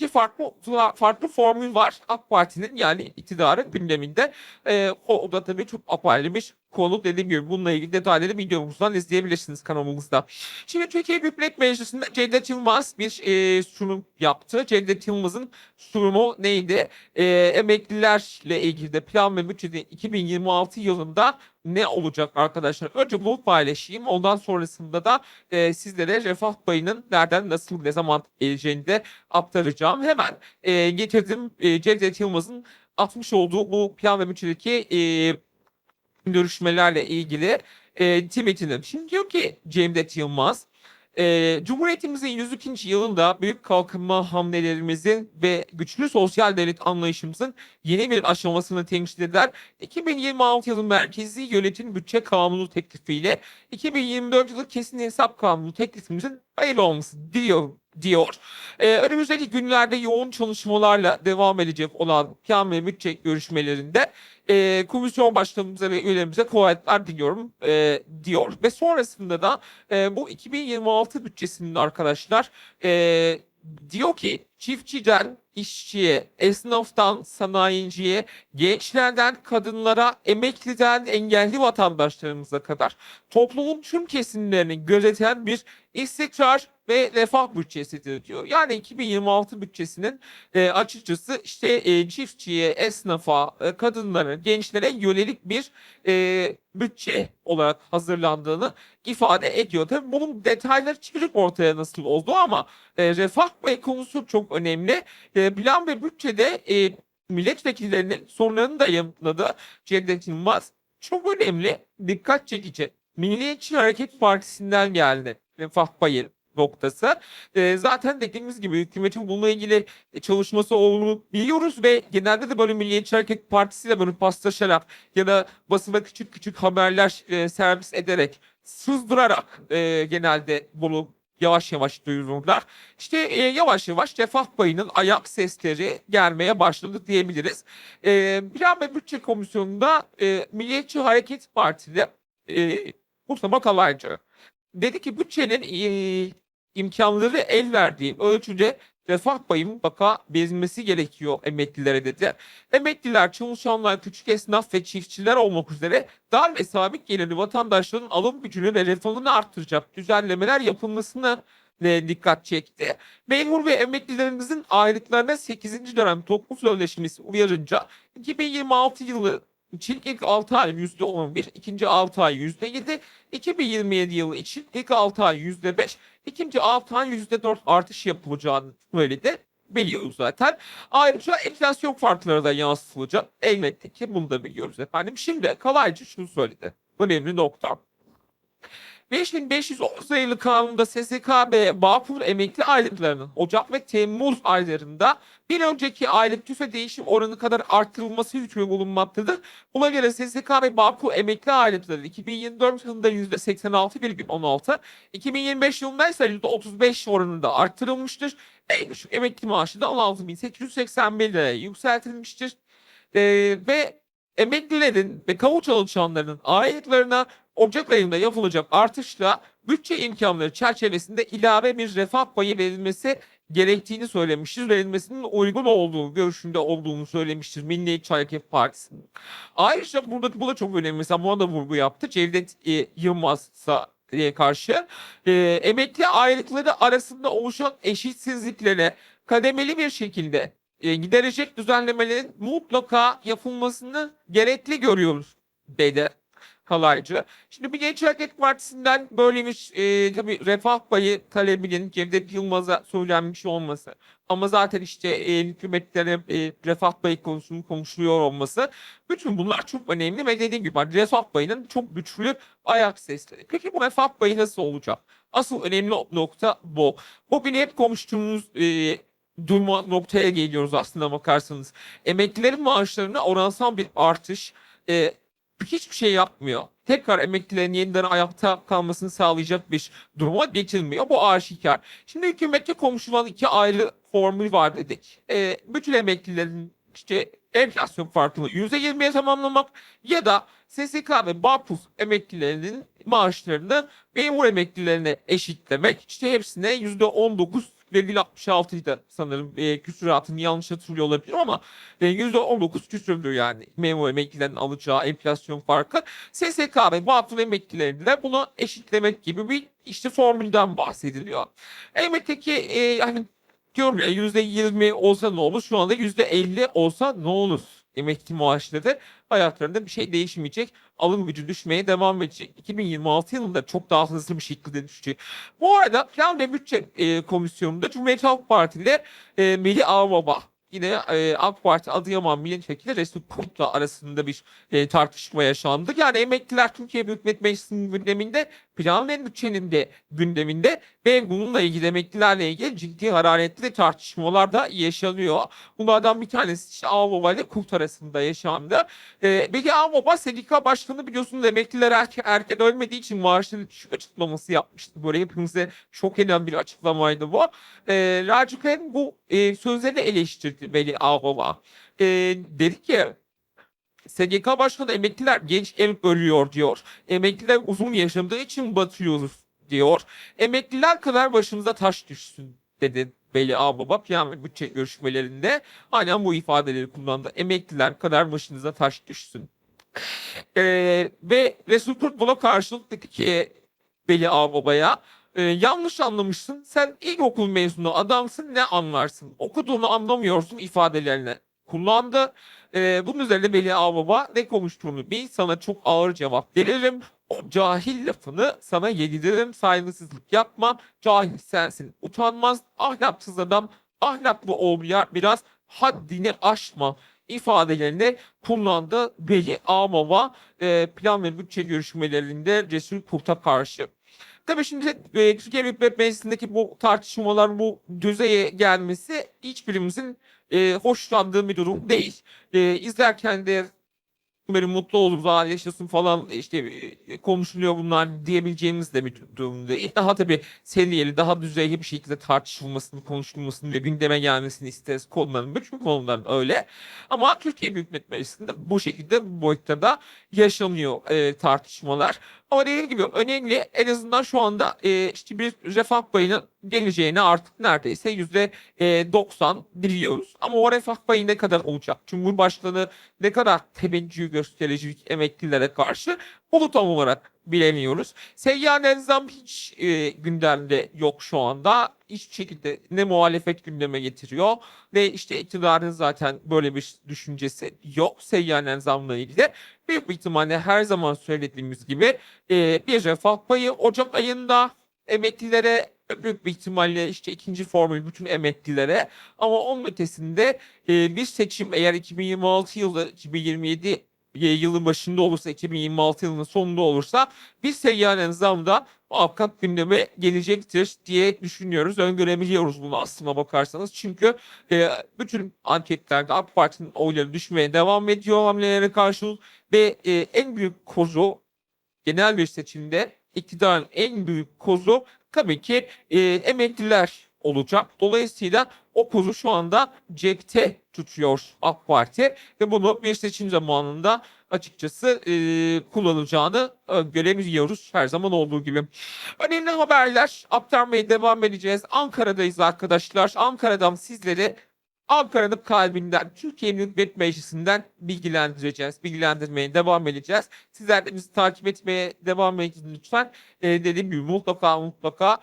iki farklı farklı formül var AK Parti'nin yani iktidarın gündeminde. O, o da tabii çok apayrı bir konu dediğim gibi bununla ilgili detayları videomuzdan izleyebilirsiniz kanalımızda. Şimdi Türkiye Büyük Millet Meclisi'nde Cevdet Yılmaz bir e, sunum yaptı. Cevdet Yılmaz'ın sunumu neydi? E, emeklilerle ilgili de plan ve bütçede 2026 yılında ne olacak arkadaşlar? Önce bunu paylaşayım. Ondan sonrasında da e, sizlere refah payının nereden, nasıl, ne zaman geleceğini de aktaracağım. Hemen e, getirdim e, Cevdet Yılmaz'ın atmış olduğu bu plan ve bütçedeki e, görüşmelerle ilgili e, tweetini. Şimdi diyor ki Cevdet Yılmaz, e, Cumhuriyetimizin 102. yılında büyük kalkınma hamlelerimizin ve güçlü sosyal devlet anlayışımızın yeni bir aşamasını temsil eder. 2026 yılı merkezi yönetim bütçe kanunu teklifiyle 2024 yılı kesin hesap kanunu teklifimizin hayırlı olması diyor diyor. Ee, önümüzdeki günlerde yoğun çalışmalarla devam edecek olan plan ve bütçe görüşmelerinde e, komisyon başkanımıza ve üyelerimize kolaylıklar diliyorum e, diyor. Ve sonrasında da e, bu 2026 bütçesinin arkadaşlar e, diyor ki çiftçiden işçiye, esnaftan sanayiciye, gençlerden kadınlara, emekliden engelli vatandaşlarımıza kadar toplumun tüm kesimlerini gözeten bir istikrar ve refah bütçesidir diyor. Yani 2026 bütçesinin e, açıkçası işte e, çiftçiye, esnafa, e, kadınlara, gençlere yönelik bir e, bütçe olarak hazırlandığını ifade ediyor. Tabii bunun detayları çıkacak ortaya nasıl oldu ama e, refah ve konusu çok önemli. E, plan ve bütçede e, milletvekillerinin sorunlarını da yanıtladı Cevdet Yılmaz. Çok önemli, dikkat çekici. Milliyetçi Hareket Partisi'nden geldi refah payı noktası. E, zaten dediğimiz gibi hükümetin bununla ilgili çalışması olduğunu biliyoruz ve genelde de böyle Milliyetçi Hareket Partisi de böyle paslaşarak ya da basına küçük küçük haberler e, servis ederek sızdırarak e, genelde bunu yavaş yavaş duyururlar. İşte e, yavaş yavaş refah payının ayak sesleri gelmeye başladı diyebiliriz. E, Plan ve Bütçe Komisyonu'nda e, Milliyetçi Hareket Partili e, Mustafa Kalaycı dedi ki bütçenin e, imkanları el verdiği ölçüde refah payı mutlaka verilmesi gerekiyor emeklilere dedi. Emekliler, çalışanlar, küçük esnaf ve çiftçiler olmak üzere dar ve sabit gelirli vatandaşların alım gücünü ve refahını arttıracak düzenlemeler yapılmasına dikkat çekti. Memur ve emeklilerimizin aylıklarına 8. dönem toplum sözleşmesi uyarınca 2026 yılı için ilk 6 ay %11, ikinci 6 ay %7, 2027 yılı için ilk 6 ay %5, ikinci 6 ay %4 artış yapılacağını söyledi. Biliyoruz zaten. Ayrıca enflasyon farkları da yansıtılacak. Elbette ki bunu da biliyoruz efendim. Şimdi kalaycı şunu söyledi. Önemli nokta. 5510 sayılı kanunda SSK ve Bağkur emekli aylıklarının Ocak ve Temmuz aylarında bir önceki aylık tüfe değişim oranı kadar arttırılması hükmü bulunmaktadır. Buna göre SSK ve Bağkur emekli aylıkları 2024 yılında %86,16, 2025 yılında ise %35 oranında arttırılmıştır. En düşük emekli maaşı da 16.881 liraya yükseltilmiştir. Ee, ve emeklilerin ve kamu çalışanlarının aylıklarına Ocak ayında yapılacak artışla bütçe imkanları çerçevesinde ilave bir refah payı verilmesi gerektiğini söylemiştir. Verilmesinin uygun olduğu görüşünde olduğunu söylemiştir Milliyetçi Hareket Partisi. Ayrıca burada bu da çok önemli. Mesela buna da vurgu yaptı. Cevdet e, Yılmaz'a e, karşı e, emekli aylıkları arasında oluşan eşitsizliklere kademeli bir şekilde e, giderecek düzenlemelerin mutlaka yapılmasını gerekli görüyoruz dedi kalaycı. Şimdi Milliyetçi Hareket Partisi'nden böyle bir e, tabii refah payı talebinin Cevdet Yılmaz'a söylenmiş olması ama zaten işte e, hükümetlere e, refah payı konusunu konuşuluyor olması bütün bunlar çok önemli ve dediğim gibi refah payının çok güçlü ayak sesleri. Peki bu refah payı nasıl olacak? Asıl önemli nokta bu. Bugün hep konuştuğumuz e, durma noktaya geliyoruz aslında bakarsanız. Emeklilerin maaşlarına oransal bir artış e, hiçbir şey yapmıyor. Tekrar emeklilerin yeniden ayakta kalmasını sağlayacak bir duruma geçilmiyor. Bu aşikar. Şimdi hükümette konuşulan iki ayrı formül var dedik. E, bütün emeklilerin işte enflasyon farkını %20'ye tamamlamak ya da SSK ve Bağkur emeklilerinin maaşlarını memur emeklilerine eşitlemek. İşte hepsine %19 %50-66'ydı sanırım. E, küsuratını yanlış hatırlıyor olabilirim ama e, %19 küsürdü yani. Memur emeklilerin alacağı enflasyon farkı. SSK ve vakıf emeklilerinde de bunu eşitlemek gibi bir işte formülden bahsediliyor. Elbette ki e, yani diyorum ya %20 olsa ne olur? Şu anda %50 olsa ne olur? Emekli maaşları hayatlarında bir şey değişmeyecek. Alım gücü düşmeye devam edecek. 2026 yılında çok daha hızlı bir şekilde düşecek. Bu arada Plan ve Bütçe e, Komisyonu'nda Cumhuriyet Halk Partili e, Melih Ağbaba yine e, AK Parti Adıyaman Milletvekili Resul Kurt'la arasında bir e, tartışma yaşandı. Yani emekliler Türkiye Büyük Millet Meclisi'nin gündeminde, plan ve bütçenin de gündeminde ve bununla ilgili emeklilerle ilgili ciddi hararetli tartışmalar da yaşanıyor. Bunlardan bir tanesi işte Ağbaba ile Kurt arasında yaşandı. E, peki Ağbaba sendika başkanı biliyorsunuz emekliler erken, erken ölmediği için maaşının düşük açıklaması yapmıştı. Böyle hepimize şok eden bir açıklamaydı bu. E, Raci Kaya bu e, sözlerini eleştirdi Veli Ağbaba. E, dedi ki SGK Başkanı emekliler genç ev ölüyor diyor. Emekliler uzun yaşadığı için batıyoruz diyor. Emekliler kadar başımıza taş düşsün dedi Veli Ağbaba plan ve bütçe görüşmelerinde. Aynen bu ifadeleri kullandı. Emekliler kadar başınıza taş düşsün. Ee, ve Resul Kurt buna karşılık dedi ki Veli Ağbaba'ya e, yanlış anlamışsın. Sen ilkokul mezunu adamsın ne anlarsın? Okuduğunu anlamıyorsun ifadelerini kullandı. E, bunun üzerine Veli Ağbaba ne konuştuğunu bil sana çok ağır cevap veririm. O cahil lafını sana yediririm. Saygısızlık yapma. Cahil sensin. Utanmaz. Ahlaksız adam. Ahlaklı ol ya biraz. Haddini aşma ifadelerini kullandı Veli Ağbaba e, plan ve bütçe görüşmelerinde Resul Kurt'a karşı. Tabii şimdi e, Türkiye Büyük Millet Meclisi'ndeki bu tartışmalar bu düzeye gelmesi hiçbirimizin e, hoşlandığı bir durum değil. E, izlerken de böyle mutlu olur, daha yaşasın falan işte e, konuşuluyor bunlar diyebileceğimiz de bir durum değil. Daha tabii seviyeli, daha düzeyli bir şekilde tartışılmasını, konuşulmasını ve gündeme gelmesini isteriz konuların. Bütün konuların öyle. Ama Türkiye Büyük Millet Meclisi'nde bu şekilde bu boyutta da yaşanıyor e, tartışmalar. Ama dediğim gibi önemli en azından şu anda e, işte bir refah payının geleceğini artık neredeyse yüzde e, 90 biliyoruz. Ama o refah payı ne kadar olacak? Cumhurbaşkanı ne kadar teveccüh gösterecek emeklilere karşı bunu tam olarak bilemiyoruz. Seyyanen zam hiç e, gündemde yok şu anda. Hiçbir şekilde ne muhalefet gündeme getiriyor ne işte iktidarın zaten böyle bir düşüncesi yok seyyanen zamla ilgili. Büyük bir ihtimalle her zaman söylediğimiz gibi e, bir refah payı Ocak ayında emeklilere büyük bir ihtimalle işte ikinci formül bütün emeklilere ama onun ötesinde e, bir seçim eğer 2026 yılı 2027 yılın başında olursa 2026 yılının sonunda olursa bir seyyanen zam da muhakkak gündeme gelecektir diye düşünüyoruz. Öngörebiliyoruz bunu aslına bakarsanız. Çünkü e, bütün anketlerde AK Parti'nin oyları düşmeye devam ediyor hamlelere karşılık ve e, en büyük kozu genel bir seçimde iktidarın en büyük kozu tabii ki e, emekliler olacak. Dolayısıyla o kozu şu anda cepte tutuyor AK Parti ve bunu bir seçim zamanında açıkçası e, kullanılacağını görebiliyoruz her zaman olduğu gibi. Önemli haberler aktarmaya devam edeceğiz. Ankara'dayız arkadaşlar. Ankara'dan sizleri Ankara'nın kalbinden, Türkiye Büyük Millet Meclisi'nden bilgilendireceğiz. Bilgilendirmeye devam edeceğiz. Sizler de bizi takip etmeye devam edin lütfen. Ee, dediğim gibi mutlaka mutlaka